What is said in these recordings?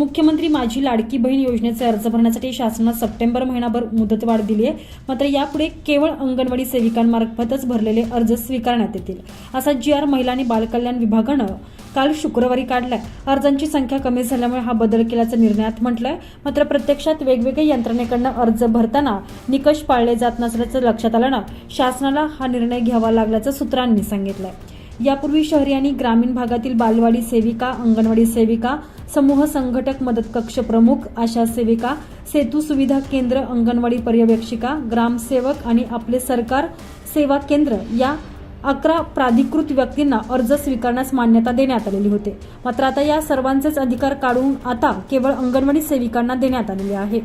मुख्यमंत्री माझी लाडकी बहीण योजनेचे अर्ज भरण्यासाठी शासनानं सप्टेंबर महिनाभर मुदतवाढ दिली आहे. मात्र यापुढे केवळ अंगणवाडी सेविकांमार्फतच भरलेले अर्ज स्वीकारण्यात येतील असा जी आर महिला आणि बालकल्याण विभागानं काल शुक्रवारी काढलाय. अर्जांची संख्या कमी झाल्यामुळे हा बदल केल्याचं निर्णयात म्हटलंय. मात्र प्रत्यक्षात वेगवेगळ्या यंत्रणेकडनं अर्ज भरताना निकष पाळले जात नसल्याचं लक्षात आल्यानं शासनाला हा निर्णय घ्यावा लागल्याचं सूत्रांनी सांगितलंय. यापूर्वी शहरी आणि ग्रामीण भागातील बालवाडी सेविका अंगणवाडी सेविका समूह संघटक मदत कक्ष प्रमुख आशा सेविका सेतू सुविधा केंद्र अंगणवाडी पर्यवेक्षिका ग्रामसेवक आणि आपले सरकार सेवा केंद्र या अकरा प्राधिकृत व्यक्तींना अर्ज स्वीकारण्यास मान्यता देण्यात आलेली होते. मात्र आता या सर्वांचेच अधिकार काढून आता केवळ अंगणवाडी सेविकांना देण्यात आलेले आहे.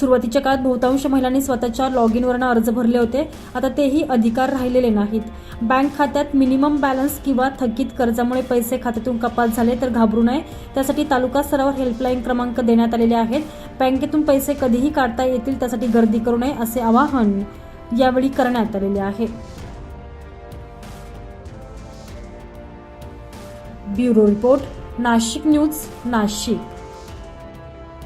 सुरुवातीच्या काळात बहुतांश महिलांनी स्वतःच्या लॉग इनवरनं अर्ज भरले होते. आता तेही अधिकार राहिलेले नाहीत. बँक खात्यात मिनिमम बॅलन्स किंवा थकीत कर्जामुळे पैसे खात्यातून कपात झाले तर घाबरू नये. त्यासाठी तालुका स्तरावर हेल्पलाईन क्रमांक देण्यात आलेले आहेत. बँकेतून पैसे कधीही काढता येतील त्यासाठी गर्दी करू नये असे आवाहन यावेळी करण्यात आलेले आहे. Bureau report Nashik news Nashik.